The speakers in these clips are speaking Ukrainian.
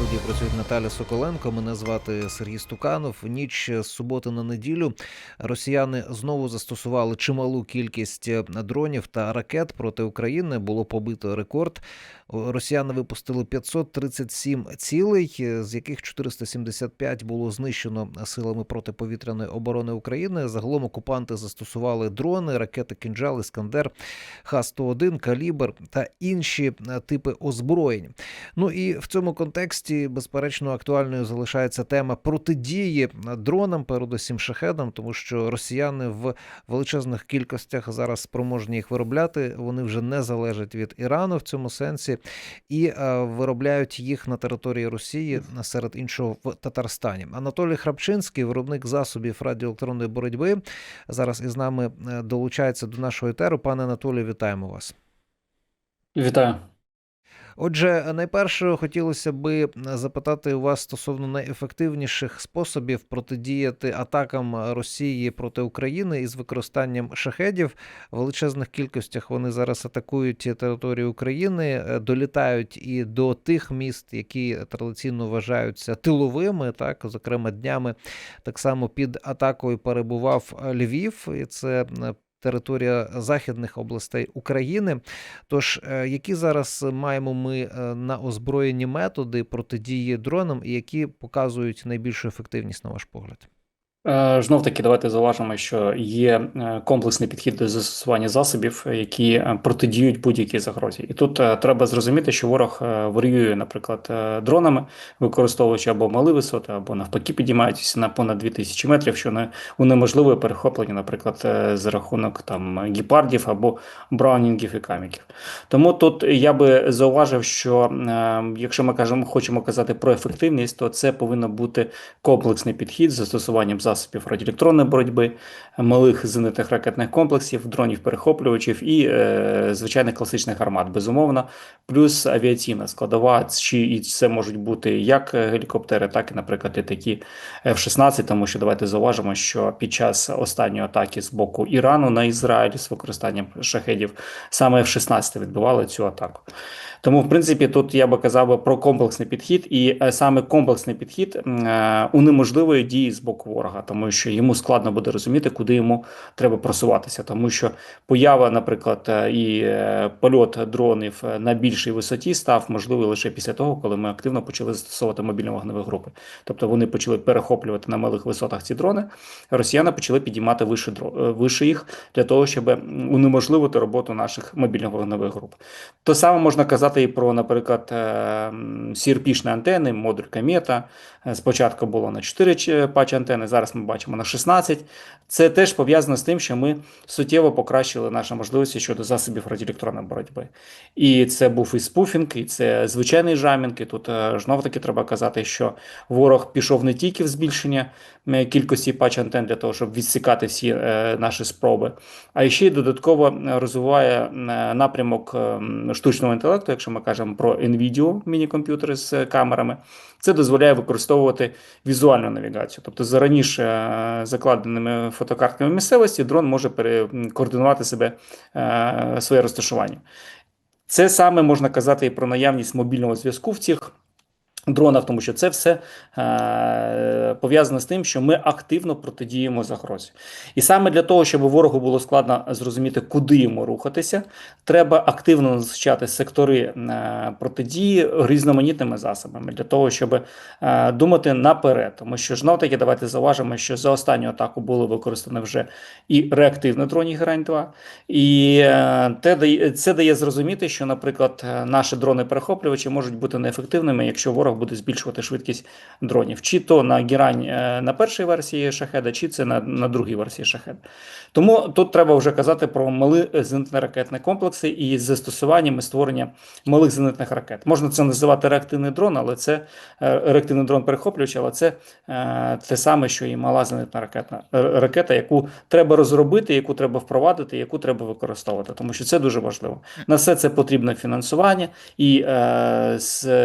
студії працюють Наталя Соколенко. Мене звати Сергій Стуканов. Ніч з суботи на неділю росіяни знову застосували чималу кількість е, дронів та ракет проти України. Було побито рекорд. Росіяни випустили 537 цілей, е, з яких 475 було знищено силами протиповітряної оборони України. Загалом окупанти застосували дрони, ракети «Кінжал», «Іскандер», Х-101, «Калібр» та інші е, типи озброєнь. Ну і в цьому контексті, безперечно, актуальною залишається тема протидії дронам, передусім шахедам, тому що росіяни в величезних кількостях зараз спроможні їх виробляти. Вони вже не залежать від Ірану в цьому сенсі і е, виробляють їх на території Росії серед іншого в Татарстані. Анатолій Храпчинський, виробник засобів радіоелектронної боротьби, зараз із нами е, долучається до нашого етеру. Пане Анатолію, вітаємо вас. Вітаю. Отже, найперше хотілося би запитати у вас стосовно найефективніших способів протидіяти атакам Росії проти України із використанням шахедів. В величезних кількостях вони зараз атакують територію України, е, долітають і до тих міст, які традиційно вважаються тиловими. Так, зокрема, днями так само під атакою перебував Львів, і це е, територія західних областей України. Тож, е, які зараз маємо ми е, на озброєні методи протидії дронам, і які показують найбільшу ефективність, на ваш погляд? Знов таки, давайте зауважимо, що є е, комплексний підхід до застосування засобів, які е, протидіють будь-якій загрозі. І тут е, треба зрозуміти, що ворог воює, наприклад, дронами, використовуючи або мали висоти, або навпаки, підіймаючися на понад 2000 метрів, що не унеможливує перехоплення, наприклад, за рахунок там гіпардів або браунінгів і каміків. Тому тут я би зауважив, що якщо ми кажемо, хочемо казати про ефективність, то це повинно бути комплексний підхід з застосуванням засобів засобів радіоелектронної боротьби, малих зенитних ракетних комплексів, дронів-перехоплювачів і е, звичайних класичних армат, безумовно, плюс авіаційна складова, чи і це можуть бути як гелікоптери, так і, наприклад, літаки F-16, тому що давайте зауважимо, що під час останньої атаки з боку Ірану на Ізраїль з використанням шахедів саме F-16 відбивали цю атаку. Тому, в принципі, тут я би казав про комплексний підхід, і е, саме комплексний підхід е, унеможливої дії з боку ворога, тому що йому складно буде розуміти, куди йому треба просуватися, тому що поява, наприклад, е, і польот дронів на більшій висоті став можливий лише після того, коли ми активно почали застосовувати мобільні вогневі групи. Тобто вони почали перехоплювати на малих висотах ці дрони. Росіяни почали підіймати вище вище їх для того, щоб унеможливити роботу наших мобільних вогневих груп. То саме можна казати казати і про, наприклад, е, антени, модуль Комета. Е, спочатку було на 4 патчі антени, зараз ми бачимо на 16. Це теж пов'язано з тим, що ми суттєво покращили наші можливості щодо засобів радіоелектронної боротьби. І це був і спуфінг, і це звичайний жамінг. І тут е, знов таки треба казати, що ворог пішов не тільки в збільшення кількості патч антен для того, щоб відсікати всі наші спроби, а ще й додатково розвиває напрямок штучного інтелекту якщо ми кажемо про NVIDIA міні-комп'ютери з камерами, це дозволяє використовувати візуальну навігацію. Тобто, за раніше е, закладеними фотокартками місцевості дрон може координувати себе е, своє розташування. Це саме можна казати і про наявність мобільного зв'язку в цих дронах, тому що це все е, пов'язано з тим, що ми активно протидіємо загрозі. І саме для того, щоб ворогу було складно зрозуміти, куди йому рухатися, треба активно назначати сектори е, протидії різноманітними засобами для того, щоб е, думати наперед. Тому що знов таки давайте зауважимо, що за останню атаку було використано вже і реактивне дроні Грань 2 і е, те це дає зрозуміти, що, наприклад, наші дрони-перехоплювачі можуть бути неефективними, якщо ворог буде збільшувати швидкість дронів, чи то на гірань е, на першій версії шахеда, чи це на на другій версії шахеда. Тому тут треба вже казати про мали зенитно ракетні комплекси і застосуванням і створення малих зенитних ракет. Можна це називати реактивний дрон, але це е, реактивний дрон перехоплювач, але це е, те саме, що і мала зенитна ракетна ракета, яку треба розробити, яку треба впровадити, яку треба використовувати, тому що це дуже важливо. На все це потрібно фінансування і,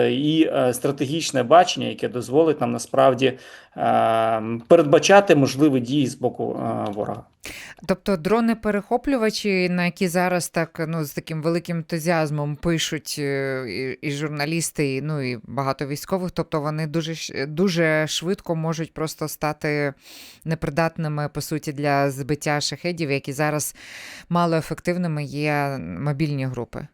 і стратегія стратегічне бачення, яке дозволить нам насправді е, передбачати можливі дії з боку е, ворога. Тобто дрони-перехоплювачі, на які зараз так ну з таким великим ентузіазмом пишуть е, і, і журналісти, і, ну і багато військових, тобто вони дуже дуже швидко можуть просто стати непридатними по суті для збиття шахедів, які зараз малоефективними є мобільні групи.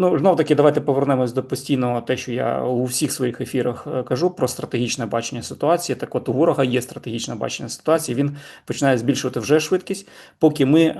Ну, знов таки, давайте повернемось до постійного те, що я у всіх своїх ефірах е, кажу про стратегічне бачення ситуації. Так от у ворога є стратегічне бачення ситуації. Він починає збільшувати вже швидкість, поки ми е,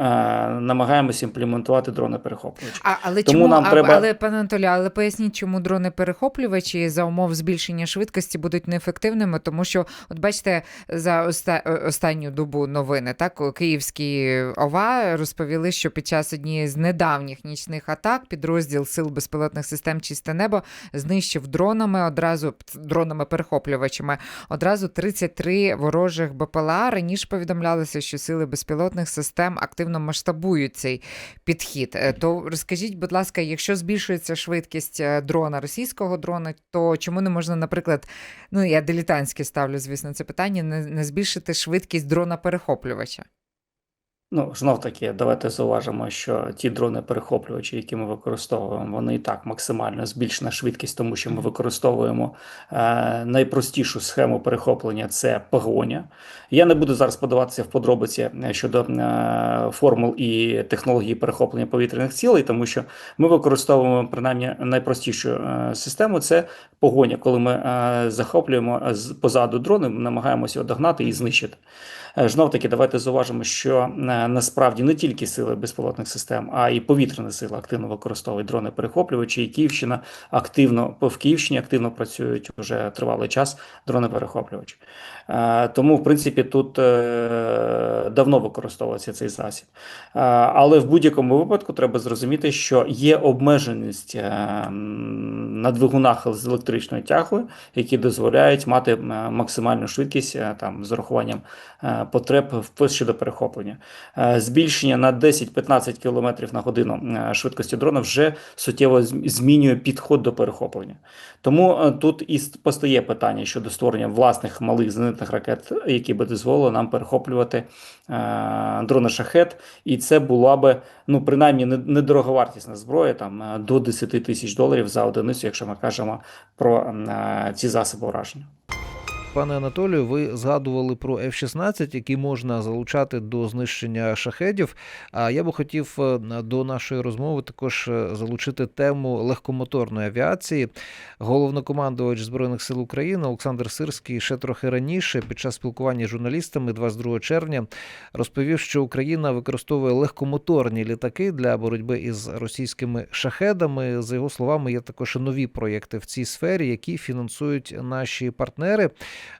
намагаємося імплементувати дрони перехоплювачі. А, але Тому чому нам а, треба- але пане Анатолію, але поясніть, чому дрони-перехоплювачі за умов збільшення швидкості будуть неефективними, тому що, от бачите, за оста... останню добу новини, так київські ОВА розповіли, що під час однієї з недавніх нічних атак підрозділ сил безпілотних систем Чисте небо знищив дронами одразу дронами-перехоплювачами одразу 33 ворожих БПЛА. Раніше повідомлялося, що сили безпілотних систем активно масштабують цей підхід. Е, То розкажіть, будь ласка, якщо збільшується швидкість е, дрона російського дрона, то чому не можна, наприклад, ну я дилетантськи ставлю, звісно, це питання, не, не збільшити швидкість дрона перехоплювача? Ну, знов таки, давайте зауважимо, що ті дрони-перехоплювачі, які ми використовуємо, вони і так максимально збільшена швидкість, тому що ми використовуємо е, найпростішу схему перехоплення це погоня. Я не буду зараз подаватися в подробиці е, щодо е, формул і технології перехоплення повітряних цілей, тому що ми використовуємо принаймні найпростішу е, систему це погоня, коли ми е, захоплюємо е, з позаду дрони, намагаємося його догнати і знищити. Е, Знов таки, давайте зауважимо, що е, насправді не тільки сили безпілотних систем, а й повітряні сили активно використовують дрони перехоплювачі. І Київщина активно в Київщині активно працюють вже тривалий час дрони перехоплювачі. Е, Тому, в принципі, тут е, давно використовується цей засіб. Е, Але в будь-якому випадку треба зрозуміти, що є обмеженість на двигунах з електричною тягою, які дозволяють мати максимальну швидкість там з урахуванням потреб щодо перехоплення. Збільшення на 10-15 км на годину швидкості дрона вже суттєво змінює підход до перехоплення. Тому тут і постає питання щодо створення власних малих зенитних ракет, які би дозволили нам перехоплювати е, дрони шахет, і це була би ну принаймні недороговартісна зброя, там е, до 10 тисяч доларів за одиницю, якщо ми кажемо про е, ці засоби ураження. Пане Анатолію, ви згадували про F-16, які можна залучати до знищення шахедів. А я би хотів е, до нашої розмови також е, залучити тему легкомоторної авіації. Головнокомандувач Збройних сил України Олександр Сирський ще трохи раніше, під час спілкування з журналістами 22 червня, розповів, що Україна використовує легкомоторні літаки для боротьби із російськими шахедами. За його словами, є також нові проєкти в цій сфері, які фінансують наші партнери.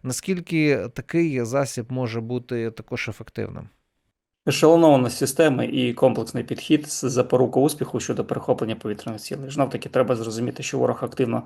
Наскільки такий засіб може бути також ефективним? Ешелонована система і комплексний підхід з запорука успіху щодо перехоплення повітряних цілей. Знов таки треба зрозуміти, що ворог активно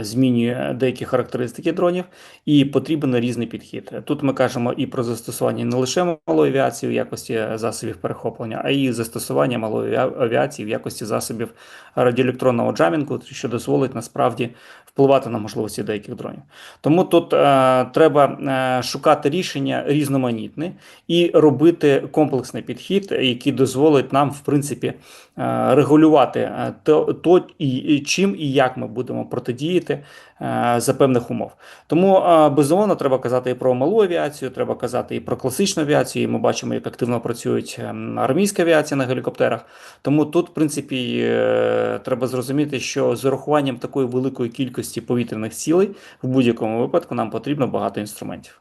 змінює деякі характеристики дронів, і потрібен різний підхід. Тут ми кажемо і про застосування не лише малої авіації в якості засобів перехоплення, а й застосування малої авіації в якості засобів радіоелектронного джамінгу, що дозволить насправді впливати на можливості деяких дронів. Тому тут е, треба е, шукати рішення різноманітне і робити комплексний підхід, який дозволить нам, в принципі, регулювати е, то, то і, чим і як ми будемо протидіяти е, за певних умов. Тому е, безумовно треба казати і про малу авіацію, треба казати і про класичну авіацію. Ми бачимо, як активно працюють армійська авіація на гелікоптерах. Тому тут, в принципі, е, треба зрозуміти, що з урахуванням такої великої кількості повітряних цілей в будь-якому випадку нам потрібно багато інструментів.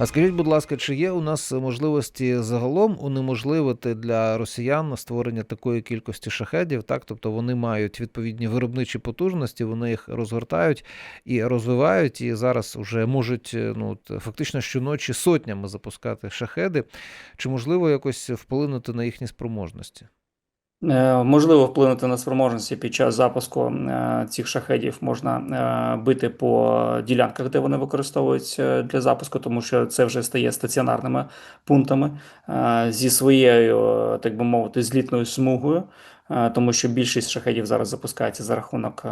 А скажіть, будь ласка, чи є у нас можливості загалом унеможливити для росіян створення такої кількості шахедів? Так, тобто вони мають відповідні виробничі потужності, вони їх розгортають і розвивають, і зараз вже можуть е, ну фактично щоночі сотнями запускати шахеди. Чи можливо якось вплинути на їхні спроможності? Е, Можливо вплинути на спроможності під час запуску е, цих шахедів можна е, бити по ділянках, де вони використовуються для запуску, тому що це вже стає стаціонарними пунктами зі своєю, так би мовити, злітною смугою. Тому що більшість шахедів зараз запускається за рахунок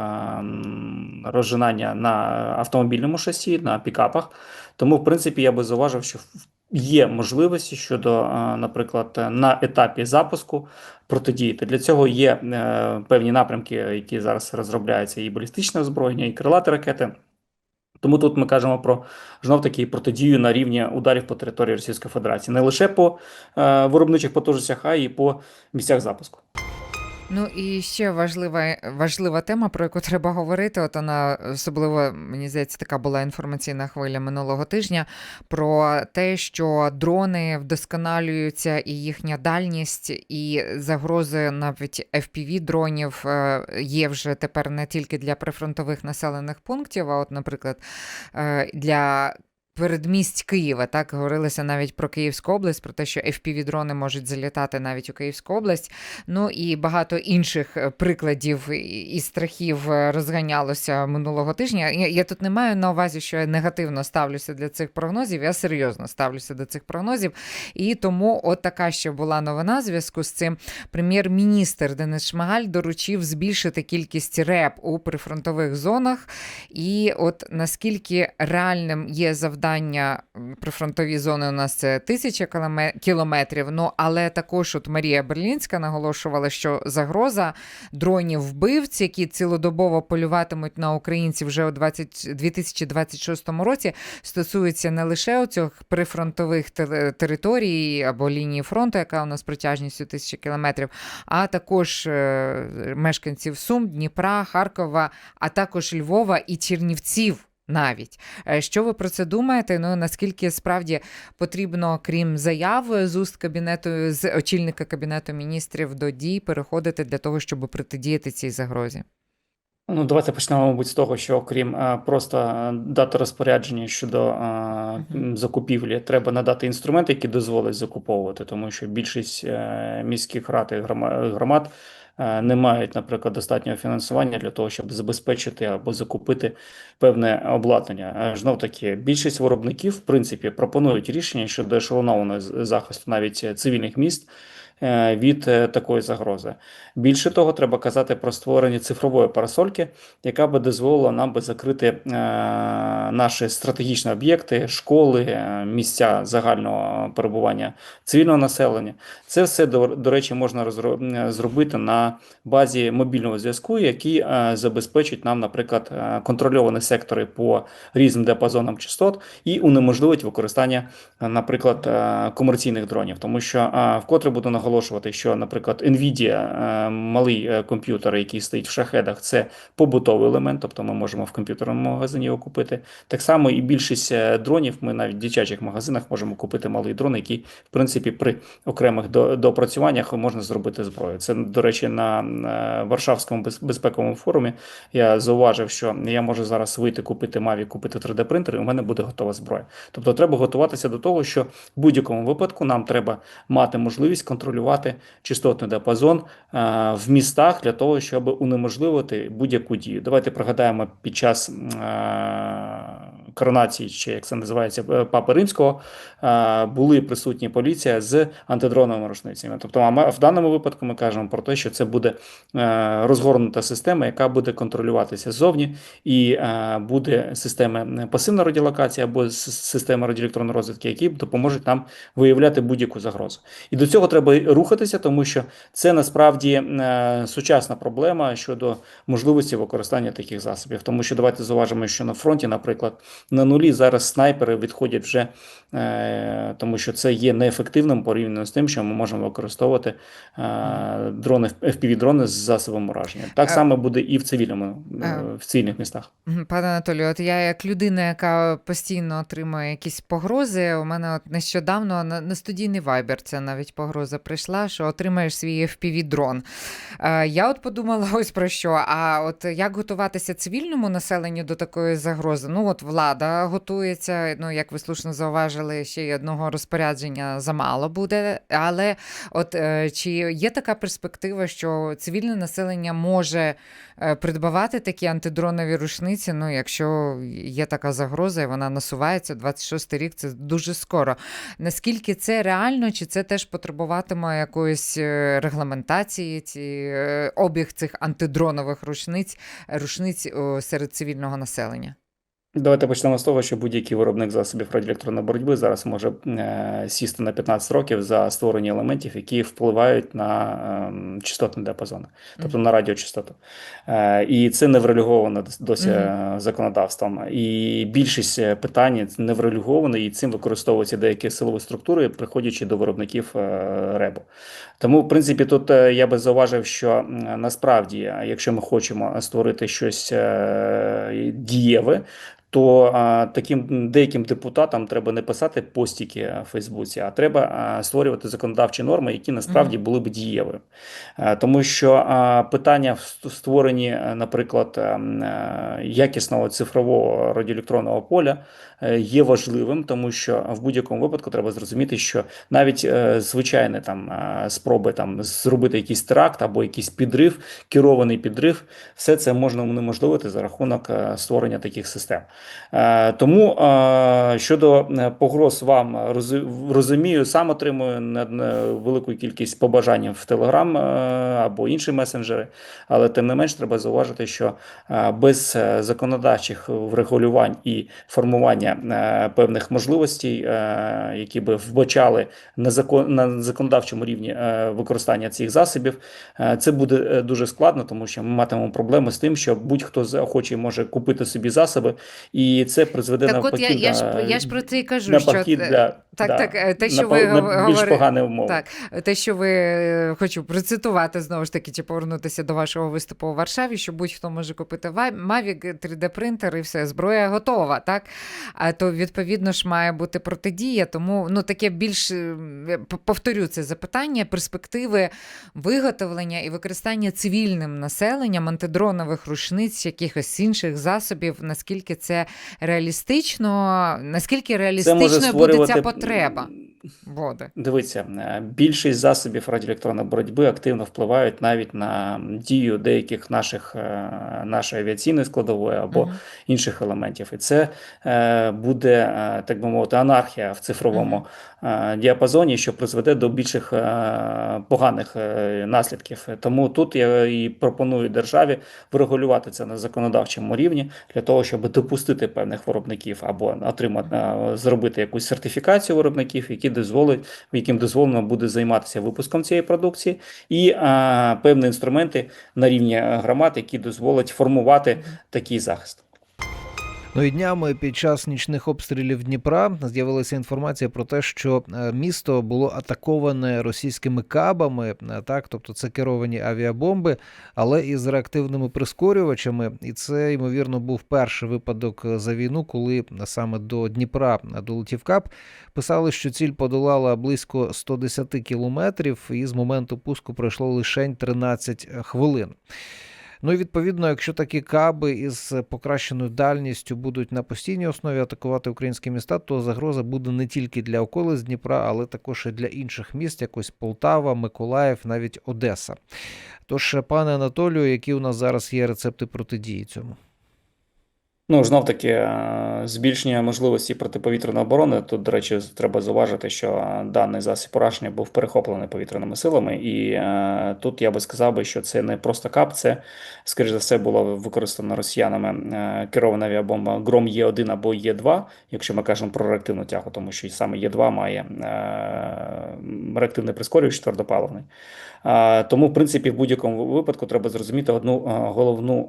розжинання на автомобільному шасі, на пікапах. Тому, в принципі, я би зауважив, що в- є можливості щодо, е, наприклад, на етапі запуску протидіяти. Для цього є е, певні напрямки, які зараз розробляються, і балістичне озброєння, і крилаті ракети. Тому тут ми кажемо про знов таки протидію на рівні ударів по території Російської Федерації, не лише по е, виробничих потужностях, а й по місцях запуску. Ну і ще важлива важлива тема, про яку треба говорити. От вона особливо мені здається, така була інформаційна хвиля минулого тижня про те, що дрони вдосконалюються, і їхня дальність, і загрози навіть fpv дронів е, є вже тепер не тільки для прифронтових населених пунктів, а от, наприклад, е, для. Передмість Києва так говорилося навіть про Київську область, про те, що FPV-дрони можуть залітати навіть у Київську область. Ну і багато інших е, прикладів і- страхів е, розганялося минулого тижня. Я, я тут не маю на увазі, що я негативно ставлюся для цих прогнозів. Я серйозно ставлюся до цих прогнозів. І тому от така ще була новина зв'язку з цим. Прем'єр-міністр Денис Шмигаль доручив збільшити кількість РЕП у прифронтових зонах. І от наскільки реальним є завдання м, прифронтові зони у нас це тисяча кіломе- кілометрів. Ну але також от Марія Берлінська наголошувала, що загроза дронів вбивць, які цілодобово полюватимуть на українців вже у 20, 2026 році, стосується не лише оцих прифронтових те- територій або лінії фронту, яка у нас протяжністю тисячі кілометрів, а також е, мешканців Сум, Дніпра, Харкова, а також Львова і Чернівців. Навіть Е, що ви про це думаєте? Ну наскільки справді потрібно, крім заяв з уст кабінету з очільника кабінету міністрів до дій переходити для того, щоб протидіяти цій загрозі? Ну, давайте почнемо, мабуть, з того, що окрім е, просто е, дати розпорядження щодо м, закупівлі, треба надати інструменти, які дозволять закуповувати, тому що більшість міських рад і грома- громад не мають, наприклад, достатнього фінансування для того, щоб забезпечити або закупити певне обладнання. Е, Знов таки, більшість виробників, в принципі, пропонують рішення щодо ешелонованого захисту навіть е, цивільних міст е, від е, такої загрози. Більше того, треба казати про створення цифрової парасольки, яка би дозволила нам би закрити е, наші стратегічні об'єкти, школи, е, місця загального перебування цивільного населення. Це все, до, речі, можна е, зробити на базі мобільного зв'язку, який е, забезпечить нам, наприклад, е, контрольовані сектори по різним діапазонам частот і унеможливить використання, е, наприклад, е, комерційних дронів. Тому що е, вкотре буду наголошувати, що, наприклад, Nvidia, е, малий е, комп'ютер, який стоїть в шахедах, це побутовий елемент, тобто ми можемо в комп'ютерному магазині його купити. Так само і більшість е, дронів ми навіть в дитячих магазинах можемо купити малий дрон, який, в принципі, при окремих до- доопрацюваннях можна зробити зброю. Це, до речі, на Варшавському безпековому форумі я зауважив, що я можу зараз вийти купити Mavic, купити 3D принтер, і у мене буде готова зброя. Тобто треба готуватися до того, що в будь-якому випадку нам треба мати можливість контролювати частотний діапазон е, в містах для того, щоб унеможливити будь-яку дію. Давайте пригадаємо під час е, коронації, чи як це називається, е, Папи Римського, е, були присутні поліція з антидроновими рушницями. Тобто, в даному випадку ми кажемо про те, що це буде е, розгорнута система, яка буде контролюватися ззовні, і буде система пасивної радіолокації або система радіоелектронної розвідки, які допоможуть нам виявляти будь-яку загрозу. І до цього треба рухатися, тому що це насправді сучасна проблема щодо можливості використання таких засобів. Тому що давайте зауважимо, що на фронті, наприклад, на нулі зараз снайпери відходять вже, е, тому що це є неефективним порівняно з тим, що ми можемо використовувати е, дрони, FPV-дрони з засобом ураження. Так Е, само буде і в цивільному, в цивільних містах. Пане Анатолію, от я як людина, яка постійно отримує якісь погрози, у мене от нещодавно на, на студійний вайбер це навіть погроза прийшла, що отримаєш свій FPV-дрон. Е, я от подумала ось про що. А от як готуватися цивільному населенню до такої загрози? Ну, от влада. Рада готується. Ну, як ви слушно зауважили, ще й одного розпорядження замало буде. Але от е, чи є така перспектива, що цивільне населення може е, придбавати такі антидронові рушниці? Ну, якщо є така загроза, і вона насувається, 26 рік це дуже скоро. Наскільки це реально, чи це теж потребуватиме якоїсь е, регламентації, ці, обіг цих антидронових рушниць, рушниць серед цивільного населення? Давайте почнемо з того, що будь-який виробник засобів радіоелектронної боротьби зараз може е, сісти на 15 років за створення елементів, які впливають на е, частотні діапазони, тобто на радіочастоту. Е, і це не врегульовано дос- досі законодавством. І більшість е, питань не врегульовано, і цим використовуються деякі силові структури, приходячи до виробників РЕБу. Тому, в принципі, тут я би зауважив, що насправді, якщо ми хочемо створити щось дієве, то а, таким деяким депутатам треба не писати постіки в Фейсбуці, а треба а, створювати законодавчі норми, які насправді були б дієвими. Е, Тому що а, питання в створенні, е, наприклад, ем, е, якісного цифрового радіоелектронного поля е, є важливим, тому що в будь-якому випадку треба зрозуміти, що навіть е, звичайні там е, спроби там зробити якийсь теракт або якийсь підрив, керований підрив, все це можна унеможливити за рахунок е, створення таких систем. Е, Тому е, щодо е, погроз вам розумію, сам отримую велику кількість побажань в е, або інші месенджери, але тим не менш треба зауважити, що без законодавчих врегулювань і формування певних можливостей, які би вбачали на на законодавчому рівні використання цих засобів, це буде дуже складно, тому що ми матимемо проблеми з тим, що будь-хто захоче може купити собі засоби, і це призведе Так, от я, я, ж, я ж про це і кажу, навпаки що для так, да, так, е, те, що по- ви на більш погані умови. Так, те, що ви е, хочу процитувати знову ж таки, чи повернутися до вашого виступу у Варшаві, що будь-хто може купити Mavic, 3D-принтер і все, зброя готова, так? А то відповідно ж має бути протидія. Тому ну таке більш е, повторю це запитання, перспективи виготовлення і використання цивільним населенням антидронових рушниць, якихось інших засобів, наскільки це реалістично, наскільки Це реалістичною буде ця потреба. Буде. Дивіться, е, більшість засобів радіоелектронної боротьби активно впливають навіть на дію деяких наших е, нашої авіаційної складової або Мгм. інших елементів. І це е, буде, так би мовити, анархія в цифровому е, діапазоні, що призведе до більших поганих наслідків. Тому тут я і пропоную державі врегулювати це на законодавчому рівні для того, щоб допустити певних виробників або отримати зробити якусь сертифікацію виробників, які дозволить, яким дозволено буде займатися випуском цієї продукції, і а, певні інструменти на рівні громад, які дозволять формувати такий захист. Ну і днями під час нічних обстрілів Дніпра з'явилася інформація про те, що е, місто було атаковане російськими кабами, е, так, тобто це керовані авіабомби, але із реактивними прискорювачами. І це ймовірно був перший випадок е, за війну, коли саме до Дніпра долетів кап. Писали, що ціль подолала близько 110 кілометрів, і з моменту пуску пройшло лише 13 хвилин. Ну і відповідно, якщо такі каби із покращеною дальністю будуть на постійній основі атакувати українські міста, то загроза буде не тільки для околиць Дніпра, але також і для інших міст, якось Полтава, Миколаїв, навіть Одеса. Тож, пане Анатолію, які у нас зараз є рецепти протидії цьому? Ну, знов таки, е, збільшення можливості протиповітряної оборони. Тут, до речі, треба зауважити, що даний засіб пораження був перехоплений повітряними силами, і е, тут я би сказав би, що це не просто кап, це, скоріш за все, була використана росіянами е, керована авіабомба Гром Є1 або Є2, якщо ми кажемо про реактивну тягу, тому що саме Є2 має реактивний прискорювач твердопаливний. Тому, в принципі, в будь-якому випадку треба зрозуміти одну головну,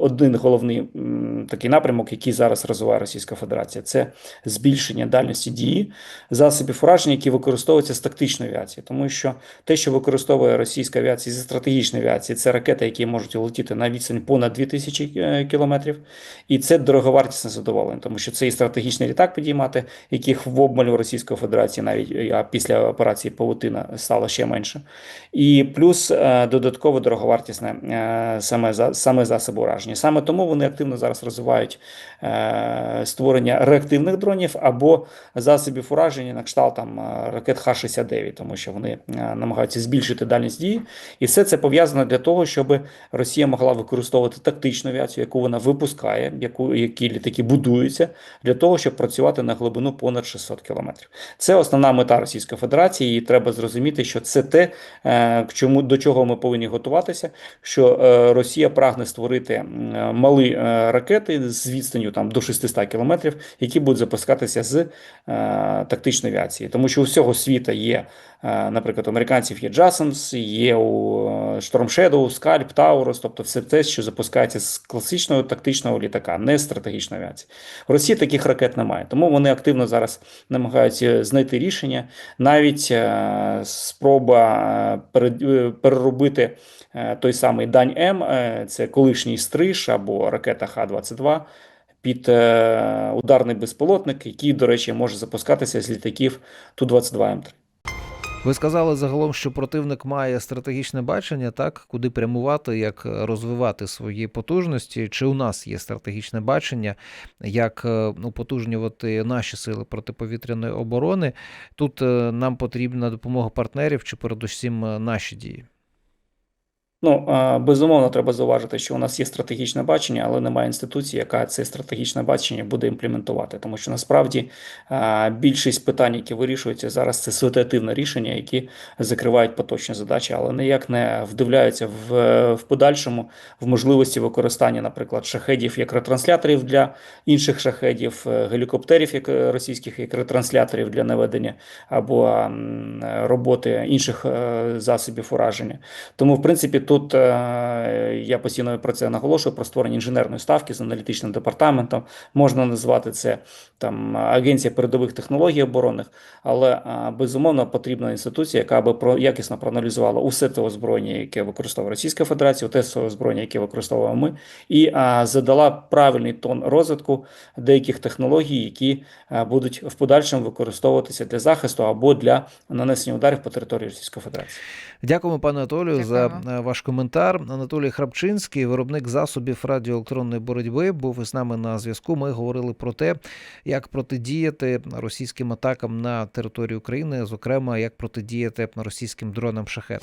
один головний м, такий напрямок, який зараз розвиває Російська Федерація, це збільшення дальності дії засобів ураження, які використовуються з тактичної авіації. Тому що те, що використовує російська авіація зі стратегічної авіації, це ракети, які можуть летіти на відстань понад 2000 е, кілометрів, і це дороговартісне задоволення, тому що це і стратегічний літак підіймати, яких в обмалю Російської Федерації навіть е, після операції Павутина стало ще менше. І плюс е, додатково дороговартісне саме саме засоби ураження. Саме тому вони активно зараз розвивають передбачають е, створення реактивних дронів або засобів ураження на кшталт там е, ракет Х-69, тому що вони е, намагаються збільшити дальність дії, і все це пов'язано для того, щоб Росія могла використовувати тактичну авіацію, яку вона випускає, яку які літаки будуються для того, щоб працювати на глибину понад 600 кілометрів. Це основна мета Російської Федерації, і треба зрозуміти, що це те, чому до чого ми повинні готуватися. Що Росія прагне створити малі ракети з відстанню там до 600 кілометрів, які будуть запускатися з е, тактичної авіації, тому що у всього світу є. Е, Наприклад, американців є Джасенс, є у е, Storm Shadow, Скальп, Таурус, тобто все те, що запускається з класичного тактичного літака, не стратегічної авіації. В Росії таких ракет немає, тому вони активно зараз намагаються знайти рішення. Навіть е, спроба переробити той самий Дань М, це колишній стриж або ракета Х-22. Під ударний безпілотник, який, до речі, може запускатися з літаків Ту-22М3. Ви сказали загалом, що противник має стратегічне бачення, так куди прямувати, як розвивати свої потужності. Чи у нас є стратегічне бачення, як е, употужнювати наші сили протиповітряної оборони? Тут е, нам потрібна допомога партнерів чи передусім е, наші дії. Ну, безумовно, треба зауважити, що у нас є стратегічне бачення, але немає інституції, яка це стратегічне бачення буде імплементувати. Тому що насправді більшість питань, які вирішуються зараз, це ситуативне рішення, які закривають поточні задачі, але ніяк не вдивляються в, в подальшому в можливості використання, наприклад, шахедів як ретрансляторів для інших шахедів, е, гелікоптерів як е, російських як ретрансляторів для наведення або роботи інших е, засобів ураження. Тому, в принципі, тут е, я постійно про це наголошую про створення інженерної ставки з аналітичним департаментом. Можна назвати це там агенція передових технологій оборонних, але е, безумовно потрібна інституція, яка би про якісно проаналізувала усе те озброєння, яке використовує Російська Федерація, те озброєння, яке використовуємо ми, і е, задала правильний тон розвитку деяких технологій, які е, будуть в подальшому використовуватися для захисту або для нанесення ударів по території Російської Федерації. Дякуємо, пане Анатолію, за Дякуємо. Ваш коментар. Анатолій Храпчинський, виробник засобів радіоелектронної боротьби, був із нами на зв'язку. Ми говорили про те, як протидіяти російським атакам на територію України, зокрема, як протидіяти російським дронам шахет.